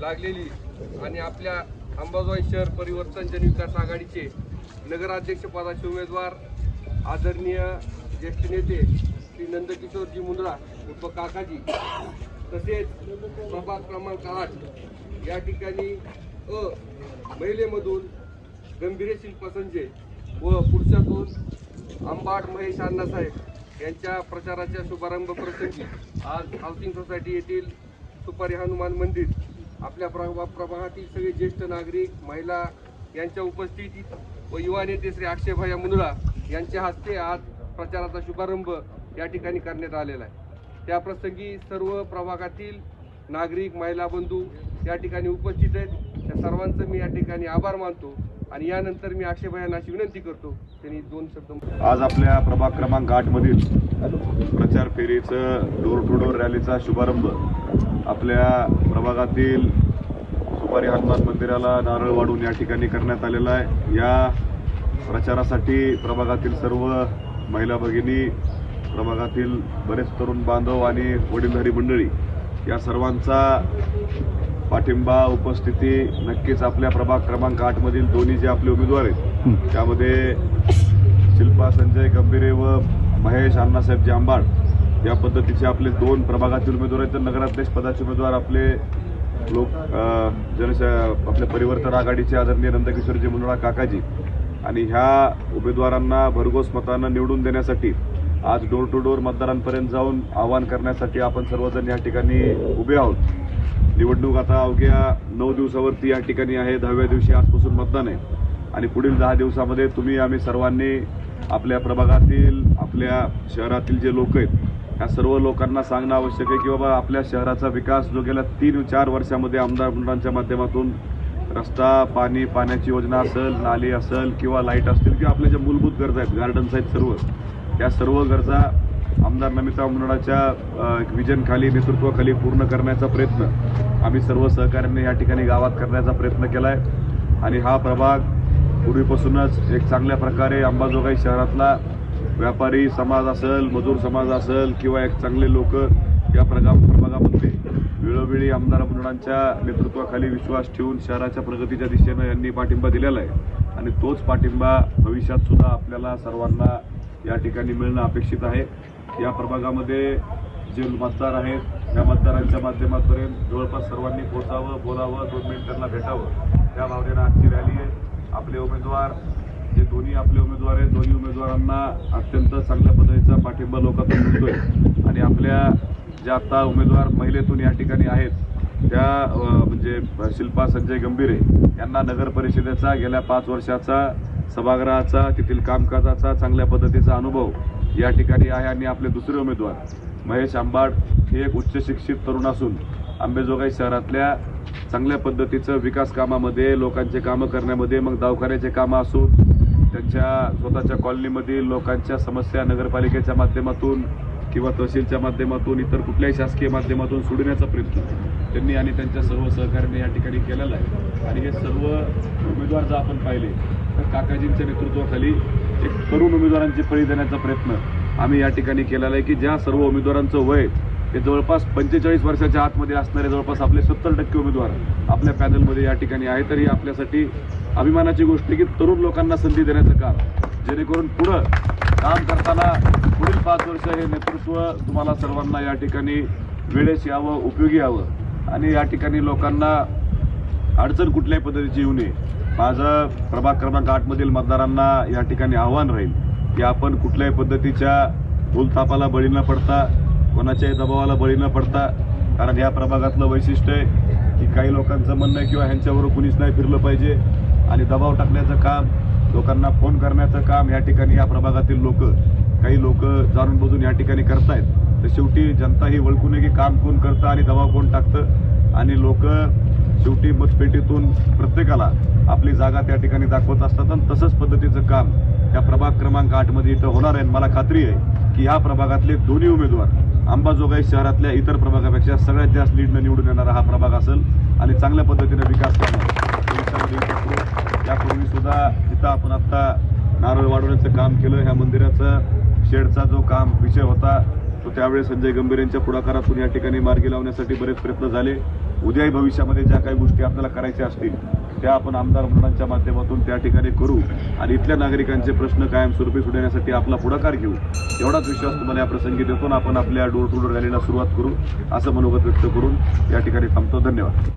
लागलेली आणि आपल्या अंबाजोगाई शहर परिवर्तन जनविकास आघाडीचे नगराध्यक्षपदाचे उमेदवार आदरणीय ज्येष्ठ नेते श्री नंदकिशोरजी मुंद्रा उप काकाजी तसेच प्रभाग क्रमांक आठ या ठिकाणी अ महिलेमधून गंभीरशील पसंजे व पुरुषातून आंबाट महेश अण्णासाहेब यांच्या प्रचाराच्या शुभारंभ प्रसंगी आज हाऊसिंग सोसायटी येथील सुपारी हनुमान मंदिर आपल्या प्रभा प्रभागातील सगळे ज्येष्ठ नागरिक महिला यांच्या उपस्थितीत व युवा नेते श्री अक्षयभाया मुंदळा यांच्या हस्ते आज प्रचाराचा शुभारंभ या ठिकाणी करण्यात आलेला आहे. त्या प्रसंगी सर्व प्रभागातील नागरिक महिला बंधू या ठिकाणी उपस्थित आहेत. त्या सर्वांचं मी या ठिकाणी आभार मानतो आणि यानंतर मी अक्षयभायांना अशी विनंती करतो त्यांनी दोन शब्द आज आपल्या प्रभाग क्रमांक आठमधील प्रचार फेरीचं डोर टू डोर रॅलीचा शुभारंभ. आपल्या प्रभागातील सुपारी हनुमान मंदिराला नारळ वाढून या ठिकाणी करण्यात आलेला आहे. या प्रचारासाठी प्रभागातील सर्व महिला भगिनी प्रभागातील बरेच तरुण बांधव आणि वडीलधारी मंडळी या सर्वांचा पाठिंबा उपस्थिती नक्कीच आपल्या प्रभाग क्रमांक आठ मधील दोन्ही जे आपले उमेदवार आहेत त्यामध्ये शिल्पा संजय गंभीरे व महेश अण्णासाहेब जांबाड या पद्धतीचे आपले दोन प्रभागातील उमेदवार आहेत. तर नगराध्यक्ष पदाचे उमेदवार आपले लोक जनस जनशा आपले परिवर्तन आघाडीचे आदरणीय नंदकिशोरजी मुंडळा काकाजी आणि ह्या उमेदवारांना भरघोस मतानं निवडून देण्यासाठी आज डोर टू डोर मतदारांपर्यंत जाऊन आवाहन करण्यासाठी आपण सर्वजण या ठिकाणी उभे आहोत. निवडणूक आता अवघ्या नऊ दिवसावरती या ठिकाणी आहे. दहाव्या दिवशी आजपासून मतदान आहे. आणि पुढील दहा दिवसामध्ये तुम्ही आम्ही सर्वांनी आपल्या प्रभागातील आपल्या शहरातील जे लोक आहेत या सर्व लोकांना सांगणं आवश्यक आहे की बाबा आपल्या शहराचा विकास जो गेल्या तीन चार वर्षामध्ये आमदार मंडळांच्या माध्यमातून रस्ता पाणी पाण्याची योजना असेल नाली असेल किंवा लाइट असतील किंवा आपल्या ज्या मूलभूत गरजा आहेत गार्डन्स आहेत सर्व त्या सर्व गरजा आमदार नमिता मंडळाच्या विजनखाली नेतृत्वाखाली पूर्ण करण्याचा प्रयत्न आम्ही सर्व सहकार्याने या ठिकाणी गावात करण्याचा प्रयत्न केला आहे आणि हा प्रभाग पूर्वीपासूनच एक चांगल्या प्रकारे अंबाजोगाई शहरातला व्यापारी समाज असेल मजूर समाज असेल किंवा एक चांगले लोक या प्रगा प्रभागामध्ये वेळोवेळी आमदार मंडळांच्या नेतृत्वाखाली विश्वास ठेवून शहराच्या प्रगतीच्या दिशेनं यांनी पाठिंबा दिलेला आहे. आणि तोच पाठिंबा भविष्यात सुद्धा आपल्याला सर्वांना या ठिकाणी मिळणं अपेक्षित आहे. या प्रभागामध्ये जे मतदार आहेत त्या मतदारांच्या माध्यमातून जवळपास सर्वांनी पोचावं बोलावं दोन मिनिट त्यांना भेटावं त्या भावनेनं आजची रॅली आहे. आपले उमेदवार जे दोन्ही आपले उमेदवार आहेत दोन्ही उमेदवारांना अत्यंत चांगल्या पद्धतीचा पाठिंबा लोकांतून मिळतोय. आणि आपल्या ज्या आता उमेदवार महिलेतून या ठिकाणी आहेत त्या म्हणजे शिल्पा संजय गंभीरे यांना नगर परिषदेचा गेल्या पाच वर्षाचा सभागृहाचा तेथील कामकाजाचा चांगल्या पद्धतीचा अनुभव या ठिकाणी आहे. आणि आपले दुसरे उमेदवार महेश आंबाड हे एक उच्च शिक्षित तरुण असून आंबेजोगाई शहरातल्या चांगल्या पद्धतीचं विकास कामामध्ये लोकांचे कामं करण्यामध्ये मग दवाखान्याचे कामं असून त्यांच्या स्वतःच्या कॉलनीमधील लोकांच्या समस्या नगरपालिकेच्या माध्यमातून किंवा तहसीलच्या माध्यमातून इतर कुठल्याही शासकीय माध्यमातून सोडण्याचा प्रयत्न त्यांनी आणि त्यांच्या सर्व सहकार्याने या ठिकाणी केलेला आहे. आणि हे सर्व उमेदवार जर आपण पाहिले तर काकाजींच्या नेतृत्वाखाली एक तरुण उमेदवारांची फळी देण्याचा प्रयत्न आम्ही या ठिकाणी केलेला आहे की ज्या सर्व उमेदवारांचं वय हे जवळपास पंचेचाळीस वर्षाच्या आतमध्ये असणारे जवळपास आपले सत्तर टक्के उमेदवार आपल्या पॅनलमध्ये या ठिकाणी आहे तरी आपल्यासाठी अभिमानाची गोष्ट की तरुण लोकांना संधी देण्याचं काम. जेणेकरून पुढं काम करताना पुढील पाच वर्ष हे नेतृत्व तुम्हाला सर्वांना या ठिकाणी वेळेस यावं उपयोगी यावं. आणि या ठिकाणी लोकांना अडचण कुठल्याही पद्धतीची येऊ नये. माझं प्रभाग क्रमांक आठमधील मतदारांना या ठिकाणी आव्हान राहील की आपण कुठल्याही पद्धतीच्या भूलथापाला बळी न पडता कोणाच्याही दबावाला बळी न पडता कारण या प्रभागातलं वैशिष्ट्य आहे की काही लोकांचं म्हणणं आहे किंवा ह्यांच्याबरोबर कुणीच नाही फिरलं पाहिजे. आणि दबाव टाकण्याचं काम लोकांना फोन करण्याचं काम या ठिकाणी या प्रभागातील लोक काही लोक जाणून बुजून या ठिकाणी करतायत. तर शेवटी जनता ही ओळखून की काम कोण करतं आणि दबाव कोण टाकतं. आणि लोक शेवटी मतपेटीतून प्रत्येकाला आपली जागा त्या ठिकाणी दाखवत असतात आणि तसंच पद्धतीचं काम या प्रभाग क्रमांक आठमध्ये इथं होणार आहे. आणि मला खात्री आहे की या प्रभागातले दोन्ही उमेदवार अंबाजोगाई शहरातल्या इतर प्रभागापेक्षा सगळ्यात जास्त लीडनं निवडून येणारा हा प्रभाग असेल. आणि चांगल्या पद्धतीने विकास करणार त्यापूर्वी सुद्धा इथं आपण आत्ता नारळ वाढवण्याचं काम केलं. ह्या मंदिराचा शेडचा जो काम विषय होता तो त्यावेळेस संजय गंभीर यांच्या पुढाकारातून या ठिकाणी मार्गी लावण्यासाठी बरेच प्रयत्न झाले. उद्याही भविष्यामध्ये ज्या काही गोष्टी आपल्याला करायच्या असतील त्या आपण आमदार मंडळांच्या माध्यमातून त्या ठिकाणी करू आणि इथल्या नागरिकांचे प्रश्न कायमस्वरूपी सुटण्यासाठी आपला पुढाकार घेऊ. एवढाच विश्वास तुम्हाला या प्रसंगी देतो आपण आपल्या डोर टू डोर रॅलीला सुरुवात करू असं मनोगत व्यक्त करून या ठिकाणी थांबतो. धन्यवाद.